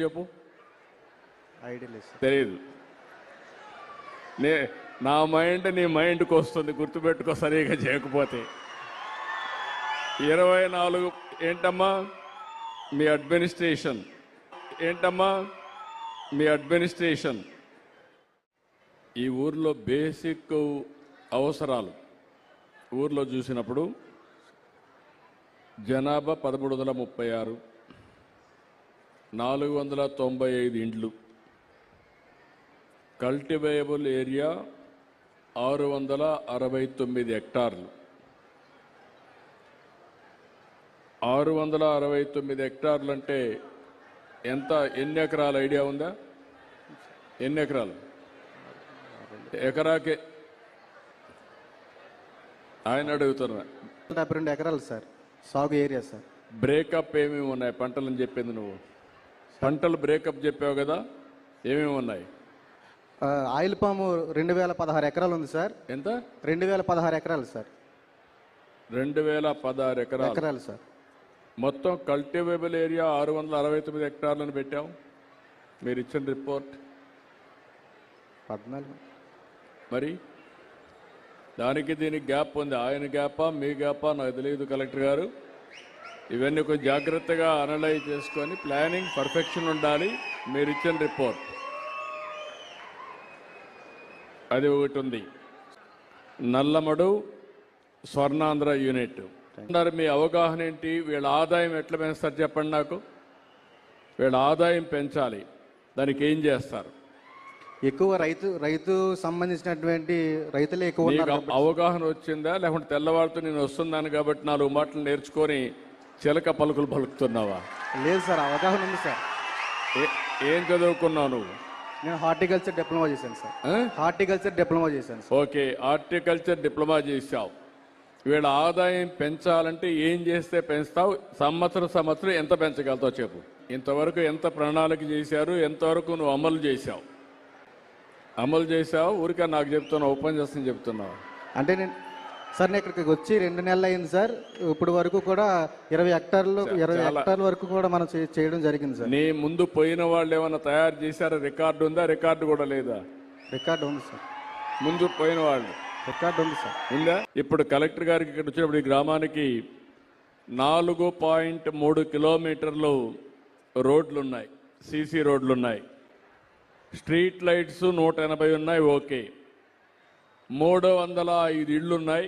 చెప్పు. తెలియదు నే నా మైండ్ నీ మైండ్కి వస్తుంది గుర్తుపెట్టుకో సరిగా చేయకపోతే. ఇరవై నాలుగు ఏంటమ్మా? మీ అడ్మినిస్ట్రేషన్. ఏంటమ్మా? మీ అడ్మినిస్ట్రేషన్. ఈ ఊర్లో బేసిక్ అవసరాలు. ఊర్లో చూసినప్పుడు జనాభా పదమూడు వందల ముప్పై ఆరు నాలుగు వందల తొంభై ఐదు ఇండ్లు. కల్టివేయబుల్ ఏరియా ఆరు వందల అరవై తొమ్మిది హెక్టార్లు. ఆరు వందల అరవై తొమ్మిది హెక్టార్లు అంటే ఎంత ఎన్ని ఎకరాల ఐడియా ఉందా? ఎన్ని ఎకరాలు? ఎకరాకే. ఆయన అడుగుతున్నా. డెబ్బై రెండు ఎకరాలు సార్. సాగు ఏరియా సార్. బ్రేకప్ ఏమేమి ఉన్నాయి? పంటలని చెప్పింది నువ్వు. పంటలు బ్రేకప్ చెప్పావు కదా ఏమేమి ఉన్నాయి? ఆయిల్ పాము రెండు వేల పదహారు ఎకరాలు ఉంది సార్. ఎంత? రెండు వేల పదహారు ఎకరాలు సార్. రెండు వేల పదహారు ఎకరాలు. ఎకరాలు సార్. మొత్తం కల్టివేబుల్ ఏరియా ఆరు వందల అరవై తొమ్మిది హెక్టార్లను పెట్టాం మీరు ఇచ్చిన రిపోర్ట్ పద్నాలుగు. మరి? దానికి దీనికి గ్యాప్ ఉంది. ఆయన గ్యాపా మీ గ్యాపా నాకు తెలియదు కలెక్టర్ గారు. ఇవన్నీ కొంచెం జాగ్రత్తగా అనలైజ్ చేసుకొని ప్లానింగ్ పర్ఫెక్షన్ ఉండాలి. మీరు ఇచ్చిన రిపోర్ట్ అది ఒకటి ఉంది. నల్లమడు స్వర్ణాంధ్ర యూనిట్ అన్నారు మీ అవగాహన ఏంటి? వీళ్ళ ఆదాయం ఎట్లా పెంచుతారు చెప్పండి నాకు. వీళ్ళ ఆదాయం పెంచాలి. దానికి ఏం చేస్తారు? ఎక్కువ రైతు రైతు సంబంధించినటువంటి రైతులే ఎక్కువ అవగాహన వచ్చిందా? లేకుంటే తెల్లవారితో నేను వస్తున్నాను కాబట్టి నాలుగు మాటలు నేర్చుకొని చిలక పలుకులు పలుకుతున్నావా? లేదు సార్ అవగాహన ఉంది సార్. ఏ- చదువుకున్నావు నువ్వు? నేను హార్టికల్చర్ డిప్లొమా చేశాను సార్? హార్టికల్చర్ డిప్లొమా చేశాను సార్. ఓకే హార్టికల్చర్ డిప్లొమా చేసావు వీళ్ళ ఆదాయం పెంచాలంటే ఏం చేస్తే పెంచుతావు? సంవత్సరం సంవత్సరం ఎంత పెంచగలుగుతావు చెప్పు. ఇంతవరకు ఎంత ప్రణాళిక చేశారు? ఎంతవరకు నువ్వు అమలు చేశావు? అమలు చేసావు ఊరికే నాకు చెప్తున్నావు ఉపన్యాసం చెప్తున్నావు. అంటే నేను సార్ నేను ఇక్కడికి వచ్చి రెండు నెలలు అయింది సార్. ఇప్పుడు వరకు కూడా ఇరవై హెక్టార్లు ఇరవై హెక్టార్ల వరకు కూడా మనం చేయడం జరిగింది సార్. నీ ముందు పోయిన వాళ్ళు ఏమైనా తయారు చేశారా? రికార్డు ఉందా? రికార్డు కూడా లేదా? రికార్డు ఉంది సార్. ముందు పోయిన వాళ్ళు. రికార్డు ఉంది సార్. ఉందా? ఇప్పుడు కలెక్టర్ గారికి ఇక్కడ వచ్చినప్పుడు ఈ గ్రామానికి నాలుగు పాయింట్ మూడు కిలోమీటర్లు రోడ్లు ఉన్నాయి. సీసీ రోడ్లు ఉన్నాయి. స్ట్రీట్ లైట్స్ నూట ఎనభై ఉన్నాయి ఓకే. మూడు వందల ఐదు ఇళ్ళు ఉన్నాయి.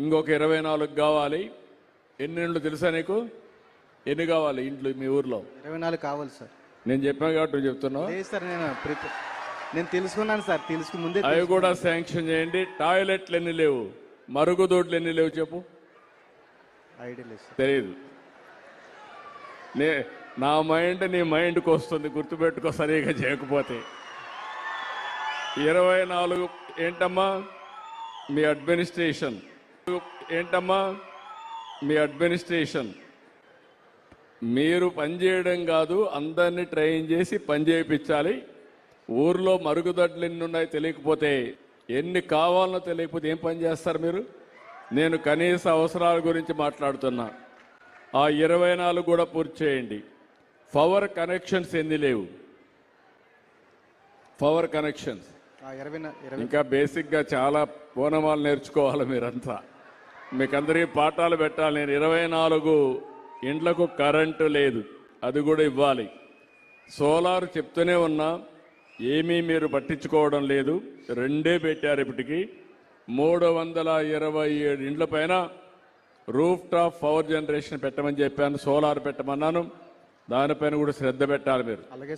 ఇంకొక ఇరవై నాలుగు కావాలి. ఎన్ని ఇళ్ళు తెలుసా నీకు? ఎన్ని కావాలి ఇంట్లో మీ ఊర్లో? ఇరవై నాలుగు కావాలి సార్. నేను చెప్పాను కాబట్టి నువ్వు చెప్తున్నావు. లేదు సార్ నేను నేను తెలుసుకున్నాను సార్ తెలుసుకు ముందే అవి కూడా శాంక్షన్ చేయండి. టాయిలెట్లు ఎన్ని లేవు? మరుగుదొడ్లు ఎన్ని లేవు చెప్పు. ఐడియా లేదు సార్. తెలియదు నే నా మైండ్ నీ మైండ్కి వస్తుంది గుర్తుపెట్టుకో సరిగా చేయకపోతే. ఇరవై నాలుగు ఏంటమ్మా? మీ అడ్మినిస్ట్రేషన్. ఏంటమ్మా? మీ అడ్మినిస్ట్రేషన్. మీరు పనిచేయడం కాదు అందరినీ ట్రైన్ చేసి పని చేయించాలి ఊర్లో మరుగుదొడ్లు ఎన్ని ఉన్నాయో తెలియకపోతే ఎన్ని కావాలనో తెలియకపోతే ఏం పని చేస్తారు మీరు? నేను కనీస అవసరాల గురించి మాట్లాడుతున్నా. ఆ ఇరవై నాలుగు కూడా పూర్తి చేయండి. పవర్ కనెక్షన్స్ ఎన్ని లేవు? Power connections. ఇంకా బేసిక్గా చాలా పూనమాలు నేర్చుకోవాలి మీరంతా. మీకందరికీ పాఠాలు పెట్టాలి. నేను ఇరవై నాలుగు ఇండ్లకు కరెంటు లేదు. అది కూడా ఇవ్వాలి. సోలార్ చెప్తూనే ఉన్నా ఏమీ మీరు పట్టించుకోవడం లేదు. రెండే పెట్టారు ఇప్పటికి. మూడు వందల ఇరవై ఏడు ఇండ్ల పైన రూఫ్ టాప్ పవర్ జనరేషన్ పెట్టమని చెప్పాను సోలార్ పెట్టమన్నాను. దానిపైన కూడా శ్రద్ధ పెట్టాలి మీరు. అలాగే